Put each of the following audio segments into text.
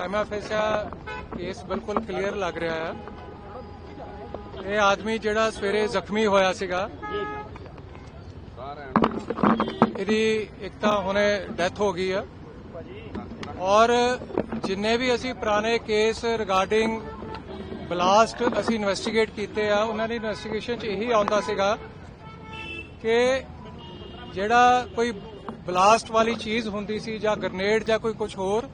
Prima facie case ਬਿਲਕੁਲ clear ਲੱਗ ਰਿਹਾ ਹੈ ਇਹ ਆਦਮੀ ਜਿਹੜਾ ਸਵੇਰੇ ਜ਼ਖਮੀ ਹੋਇਆ ਸੀਗਾ ਇਹਦੀ ਇੱਕ ਤਾਂ ਹੁਣੇ ਡੈਥ ਹੋ ਗਈ ਆ ਔਰ ਜਿੰਨੇ ਵੀ ਅਸੀਂ ਪੁਰਾਣੇ ਕੇਸ ਰਿਗਾਰਡਿੰਗ ਬਲਾਸਟ ਅਸੀਂ ਇਨਵੈਸਟੀਗੇਟ ਕੀਤੇ ਆ ਉਹਨਾਂ ਦੀ ਇਨਵੈਸਟੀਗੇਸ਼ਨ 'ਚ ਇਹੀ ਆਉਂਦਾ ਸੀਗਾ ਕਿ ਜਿਹੜਾ ਕੋਈ ਬਲਾਸਟ ਵਾਲੀ ਚੀਜ਼ ਹੁੰਦੀ ਸੀ ਜਾਂ ਗ੍ਰਨੇਡ ਜਾਂ ਕੋਈ ਕੁਝ ਹੋਰ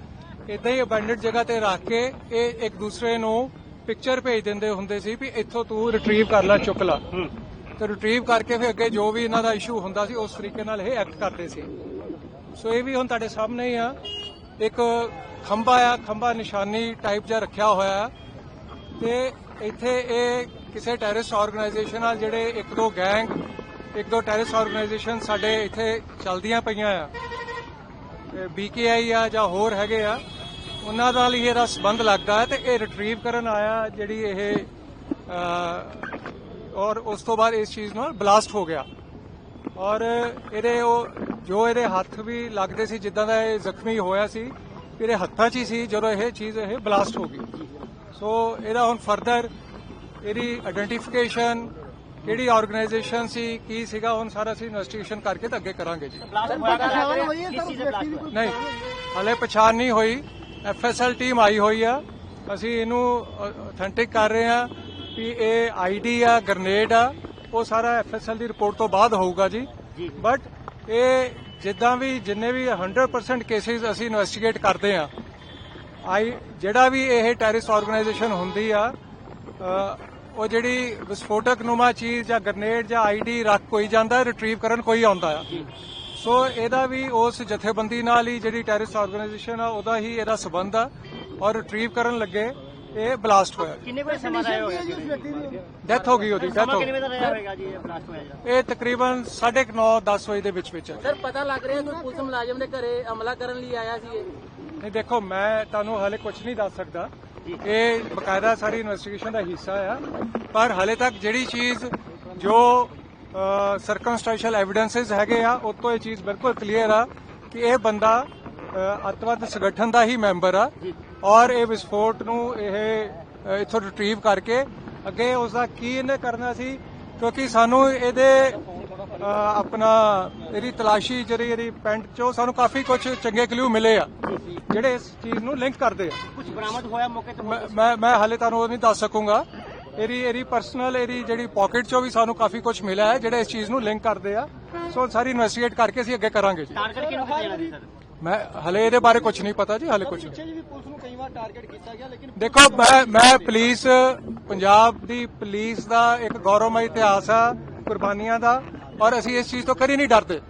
ਇਦਾਂ ਹੀ ਅਬੈਂਡਡ ਜਗ੍ਹਾ ਤੇ ਰੱਖ ਕੇ ਇਹ ਇੱਕ ਦੂਸਰੇ ਨੂੰ ਪਿਕਚਰ ਭੇਜ ਦਿੰਦੇ ਹੁੰਦੇ ਸੀ ਵੀ ਇੱਥੋਂ ਤੂੰ ਰਿਟਰੀਵ ਕਰ ਲੈ ਚੁੱਕ ਲੈ। ਤੇ ਰਿਟਰੀਵ ਕਰਕੇ ਫਿਰ ਅੱਗੇ ਜੋ ਵੀ ਇਹਨਾਂ ਦਾ ਇਸ਼ੂ ਹੁੰਦਾ ਸੀ ਉਸ ਤਰੀਕੇ ਨਾਲ ਇਹ ਐਕਟ ਕਰਦੇ ਸੀ। ਸੋ ਇਹ ਵੀ ਹੁਣ ਤੁਹਾਡੇ ਸਾਹਮਣੇ ਹੀ ਆ। ਇੱਕ ਖੰਭਾ ਆ ਖੰਭਾ ਨਿਸ਼ਾਨੀ ਟਾਈਪ ਜਿਹਾ ਰੱਖਿਆ ਹੋਇਆ ਤੇ ਇੱਥੇ ਇਹ ਕਿਸੇ ਟੈਰਰਿਸਟ ਆਰਗੇਨਾਈਜੇਸ਼ਨ ਨਾਲ ਜਿਹੜੇ ਇੱਕ ਦੋ ਗੈਂਗ ਇੱਕ ਦੋ ਟੈਰਰਿਸਟ ਆਰਗੇਨਾਈਜੇਸ਼ਨ ਸਾਡੇ ਇੱਥੇ ਚੱਲਦੀਆਂ ਪਈਆਂ ਆ। ਬੀਕੇਆਈ ਆ ਜਾਂ ਹੋਰ ਹੈਗੇ ਆ। ਉਹਨਾਂ ਨਾਲ ਹੀ ਇਹਦਾ ਸਬੰਧ ਲੱਗਦਾ ਹੈ ਤੇ ਇਹ ਰਿਟਰੀਵ ਕਰਨ ਆਇਆ ਜਿਹੜੀ ਇਹ ਔਰ ਉਸ ਤੋਂ ਬਾਅਦ ਇਸ ਚੀਜ਼ ਨਾਲ ਬਲਾਸਟ ਹੋ ਗਿਆ। ਔਰ ਇਹਦੇ ਉਹ ਜੋ ਇਹਦੇ ਹੱਥ ਵੀ ਲੱਗਦੇ ਸੀ ਜਿੱਦਾਂ ਦਾ ਇਹ ਜ਼ਖਮੀ ਹੋਇਆ ਸੀ ਇਹਦੇ ਹੱਥਾਂ 'ਚ ਹੀ ਸੀ ਜਦੋਂ ਇਹ ਚੀਜ਼ ਇਹ ਬਲਾਸਟ ਹੋ ਗਈ। ਸੋ ਇਹਦਾ ਹੁਣ ਫਰਦਰ ਇਹਦੀ ਆਇਡੈਂਟੀਫਿਕੇਸ਼ਨ ਕਿਹੜੀ ਆਰਗੇਨਾਈਜੇਸ਼ਨ ਸੀ ਕੀ ਸੀਗਾ ਹੁਣ ਸਾਰਾ ਅਸੀਂ ਇਨਵੈਸਟੀਗੇਸ਼ਨ ਕਰਕੇ ਤਾਂ ਅੱਗੇ ਕਰਾਂਗੇ ਜੀ। ਨਹੀਂ ਹਲੇ ਪਛਾਣ ਨਹੀਂ ਹੋਈ। ਐਫਐਸਐਲ ਟੀਮ ਆਈ ਹੋਈ ਆ। ਅਸੀਂ ਇਹਨੂੰ ਅਥੈਂਟਿਕ ਕਰ ਰਹੇ ਆ ਵੀ ਇਹ ਆਈਡੀ ਆ ਗ੍ਰਨੇਡ ਆ ਉਹ ਸਾਰਾ ਐਫਐਸਐਲ ਦੀ ਰਿਪੋਰਟ ਤੋਂ ਬਾਅਦ ਹੋਊਗਾ ਜੀ। ਬਟ ਇਹ ਜਿੱਦਾਂ ਵੀ ਜਿੰਨੇ ਵੀ 100% ਕੇਸਿਸ ਅਸੀਂ ਇਨਵੈਸਟੀਗੇਟ ਕਰਦੇ ਆ ਆਈ ਜਿਹੜਾ ਵੀ ਇਹ ਟੈਰਰਿਸਟ ਆਰਗੇਨਾਈਜੇਸ਼ਨ ਹੁੰਦੀ ਆ ਉਹ ਜਿਹੜੀ ਵਿਸਫੋਟਕ ਨੁਮਾ ਚੀਜ਼ ਜਾਂ ਗ੍ਰਨੇਡ ਜਾਂ ਆਈਡੀ ਰੱਖ ਕੋਈ ਜਾਂਦਾ ਰਿਟਰੀਵ ਕਰਨ ਕੋਈ ਆਉਂਦਾ ਆ। ਸੋ ਇਹਦਾ ਵੀ ਉਸ ਜਥੇਬੰਦੀ ਨਾਲ ਹੀ ਜਿਹੜੀ ਟੈਰਰਿਸਟ ਆਰਗੇਨਾਈਜੇਸ਼ਨ ਆ ਉਹਦਾ ਹੀ ਇਹਦਾ ਸਬੰਧ ਆ ਔਰ ਰਿਟਰੀਵ ਕਰਨ ਲੱਗੇ ਇਹ ਬਲਾਸਟ ਹੋਇਆ ਕਿੰਨੇ ਕੋਈ ਸਮਾਂ ਦਾ ਹੋਇਆ ਜੀ? ਡੈਥ ਹੋ ਗਈ ਉਹਦੀ ਡੈਥ ਹੋ ਕਿੰਨੇ ਗਈ ਵਜੇ ਦਾ ਹੋਏਗਾ ਜੀ ਇਹ ਬਲਾਸਟ ਹੋਇਆ ਜਿਹੜਾ? ਇਹ ਤਕਰੀਬਨ 9:30 10 ਵਜੇ ਦੇ ਵਿੱਚ ਵਿੱਚ ਹੈ ਸਰ ਪਤਾ ਲੱਗ ਰਿਹਾ ਕੋਈ ਪੁਲਿਸ ਮੁਲਾਜ਼ਮ ਦੇ ਘਰੇ ਹਮਲਾ ਕਰਨ ਲਈ ਆਇਆ ਸੀ ਇਹ? ਨਹੀਂ ਦੇਖੋ ਮੈਂ ਤੁਹਾਨੂੰ ਹਾਲੇ ਕੁਝ ਨਹੀਂ ਦੱਸ ਸਕਦਾ। ਇਹ ਬਕਾਇਦਾ ਸਾਰੀ ਇਨਵੈਸਟੀਗੇਸ਼ਨ ਦਾ ਹਿੱਸਾ ਆ। ਪਰ ਹਾਲੇ ਤੱਕ ਜਿਹੜੀ ਚੀਜ਼ ਜੋ ਸਰਕਮਸਟੈਂਸ਼ੀਅਲ ਐਵੀਡੈਂਸਸ ਹੈਗੇ ਆ ਉਹ ਤੋਂ ਇਹ ਚੀਜ਼ ਬਿਲਕੁਲ ਕਲੀਅਰ ਆ ਕਿ ਇਹ ਬੰਦਾ ਅੱਤਵਾਦ ਸੰਗਠਨ ਦਾ ਹੀ ਮੈਂਬਰ ਆ ਔਰ ਇਹ ਵਿਸਫੋਟ ਨੂੰ ਇਹ ਇੱਥੋਂ ਰਿਟਰੀਵ ਕਰਕੇ ਅੱਗੇ ਉਸ ਦਾ ਕੀ ਇਹਨੇ ਕਰਨਾ ਸੀ ਕਿਉਂਕਿ ਸਾਨੂੰ ਇਹਦੇ ਆਪਣਾ ਇਹਦੀ ਤਲਾਸ਼ੀ ਜਿਹੜੀ ਇਹਦੀ ਪੈਂਟ ਚੋਂ ਸਾਨੂੰ ਕਾਫੀ ਕੁਝ ਚੰਗੇ ਕਲੂ ਮਿਲੇ ਆ ਜਿਹੜੇ ਇਸ ਚੀਜ਼ ਨੂੰ ਲਿੰਕ ਕਰਦੇ ਆ। ਕੁਝ ਬਰਾਮਦ ਹੋਇਆ ਮੌਕੇ ਤੇ ਮੈਂ- ਮੈਂ ਮੈਂ ਹਾਲੇ ਤੁਹਾਨੂੰ ਉਹ ਨਹੀਂ ਦੱਸ ਸਕੂੰਗਾ। ਇਹਦੀ ਇਹਦੀ ਪਰਸਨਲ ਇਹਦੀ ਜਿਹੜੀ ਪਾਕਟ ਚੋਂ ਵੀ ਸਾਨੂੰ ਕਾਫੀ ਕੁਝ ਮਿਲਿਆ ਹੈ ਜਿਹੜੇ ਇਸ ਚੀਜ਼ ਨੂੰ ਲਿੰਕ ਕਰਦੇ ਆ। ਸੋ ਸਾਰੀ ਇਨਵੈਸਟੀਗੇਟ ਕਰਕੇ ਅਸੀਂ ਅੱਗੇ ਕਰਾਂਗੇ ਜੀ। ਟਾਰਗੇਟ ਕਿਹਨੂੰ ਕੀਤਾ ਸੀ ਸਰ ਮੈਂ ਹਲੇ ਇਹਦੇ ਬਾਰੇ ਕੁਝ ਨਹੀਂ ਪਤਾ ਜੀ ਹਲੇ ਕੁਝ ਪਿੱਛੇ ਜੀ ਵੀ ਪੁਲਿਸ ਨੂੰ ਕਈ ਵਾਰ ਟਾਰਗੇਟ ਕੀਤਾ ਗਿਆ ਲੇਕਿਨ ਦੇਖੋ ਮੈਂ ਮੈਂ ਪੁਲਿਸ ਪੰਜਾਬ ਦੀ ਪੁਲਿਸ ਦਾ ਇੱਕ ਗੌਰਵਮਈ ਇਤਿਹਾਸ ਆ ਕੁਰਬਾਨੀਆਂ ਦਾ ਔਰ ਅਸੀਂ ਇਸ ਚੀਜ਼ ਤੋਂ ਕਦੀ ਨਹੀਂ ਡਰਦੇ।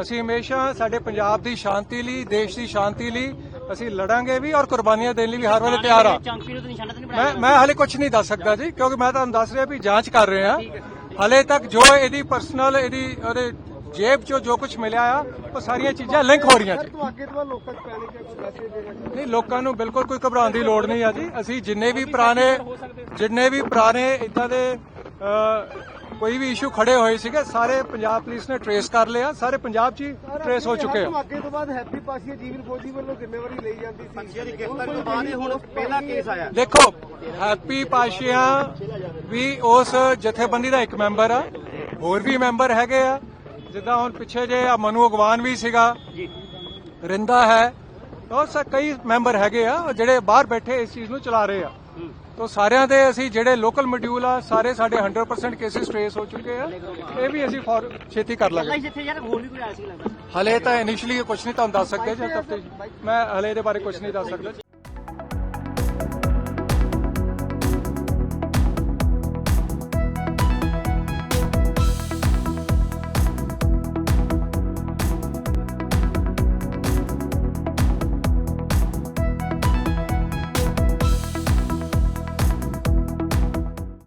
ਅਸੀਂ ਹਮੇਸ਼ਾ ਸਾਡੇ ਪੰਜਾਬ ਦੀ ਸ਼ਾਂਤੀ ਲਈ ਦੇਸ਼ ਦੀ ਸ਼ਾਂਤੀ ਲਈ ਅਸੀਂ ਲੜਾਂਗੇ ਵੀ ਔਰ ਕੁਰਬਾਨੀਆਂ ਦੇਣ ਲਈ ਵੀ ਹਰ ਵੇਲੇ ਤਿਆਰ ਆ। ਚੌਂਕੀ ਨੂੰ ਤਾਂ ਨਿਸ਼ਾਨਾ ਤਾਂ ਨਹੀਂ ਮੈਂ ਮੈਂ ਹਾਲੇ ਕੁਝ ਨਹੀਂ ਦੱਸ ਸਕਦਾ ਜੀ ਕਿਉਂਕਿ ਮੈਂ ਤੁਹਾਨੂੰ ਦੱਸ ਰਿਹਾ ਵੀ ਜਾਂਚ ਕਰ ਰਹੇ ਆ ਹਾਲੇ ਤੱਕ ਜੋ ਇਹਦੀ ਪਰਸਨਲ ਇਹਦੀ ਉਹਦੇ ਜੇਬ ਚੋਂ ਜੋ ਕੁਝ ਮਿਲਿਆ ਆ ਉਹ ਸਾਰੀਆਂ ਚੀਜ਼ਾਂ ਲਿੰਕ ਹੋ ਰਹੀਆਂ ਜੀ। ਨਹੀਂ ਲੋਕਾਂ ਨੂੰ ਬਿਲਕੁਲ ਕੋਈ ਘਬਰਾਉਣ ਦੀ ਲੋੜ ਨਹੀਂ ਆ ਜੀ। ਅਸੀਂ ਜਿੰਨੇ ਵੀ ਪੁਰਾਣੇ ਜਿੰਨੇ ਵੀ ਪੁਰਾਣੇ ਇਦਾਂ ਦੇ ਅ, ਕੋਈ ਵੀ ਇਸ਼ੂ ਖੜੇ ਹੋਏ ਸੀਗੇ ਸਾਰੇ ਪੰਜਾਬ ਪੁਲਿਸ ਨੇ ਟਰੇਸ ਕਰ ਲਿਆ ਸਾਰੇ ਪੰਜਾਬ 'ਚ ਟਰੇਸ ਹੋ ਚੁੱਕੇ ਆ। ਅੱਗੇ ਤੋਂ ਬਾਅਦ ਹੈਪੀ ਪਾਸੀਆ ਜੀਵਨ ਫੌਜੀ ਵੱਲੋਂ ਜ਼ਿੰਮੇਵਾਰੀ ਲਈ ਜਾਂਦੀ ਸੀ। ਜਿਹੜੀ ਗ੍ਰਿਫਤਾਰੀ ਤੋਂ ਬਾਅਦ ਇਹ ਹੁਣ ਪਹਿਲਾ ਕੇਸ ਆਇਆ। ਦੇਖੋ ਹੈਪੀ ਪਾਸ਼ੀਆ ਵੀ ਉਸ ਜਥੇਬੰਦੀ ਦਾ ਇੱਕ ਮੈਂਬਰ ਆ ਹੋਰ ਵੀ ਮੈਂਬਰ ਹੈਗੇ ਆ। ਜਿੱਦਾਂ ਹੁਣ ਪਿੱਛੇ ਜੇ ਆ ਮਨੂ ਅਗਵਾਨ ਵੀ ਸੀਗਾ ਰਿੰਦਾ ਹੈ ਬਹੁਤ ਸਾ ਕਈ ਮੈਂਬਰ ਹੈਗੇ ਆ ਉਹ ਜਿਹੜੇ ਬਾਹਰ ਬੈਠੇ ਇਸ ਚੀਜ਼ ਨੂੰ ਚਲਾ ਰਹੇ ਆ। ਤੋ ਸਾਰਿਆਂ ਦੇ ਅਸੀਂ ਜਿਹੜੇ ਲੋਕਲ ਮੋਡਿਊਲ ਆ ਸਾਰੇ ਸਾਡੇ 100% ਕੇਸਿਸ ਟ੍ਰੇਸ ਹੋ ਚੁੱਕੇ ਆ। ਇਹ ਵੀ ਅਸੀਂ ਫੌਰ ਛੇਤੀ ਕਰ ਲਾਂਗੇ। ਜਿੱਥੇ ਯਾਰ ਹੋਰ ਵੀ ਕੋਈ ਆਇਆ ਸੀ ਲੱਗਦਾ। ਹਲੇ ਤਾਂ ਇਨੀਸ਼ੀਅਲੀ ਕੁਝ ਨਹੀਂ ਤੁਹਾਨੂੰ ਦੱਸ ਸਕਦੇ ਜੀ ਤਫਤੀਸ਼ ਮੈਂ ਹਲੇ ਇਹਦੇ ਬਾਰੇ ਕੁਝ ਨਹੀਂ ਦੱਸ ਸਕਦਾ।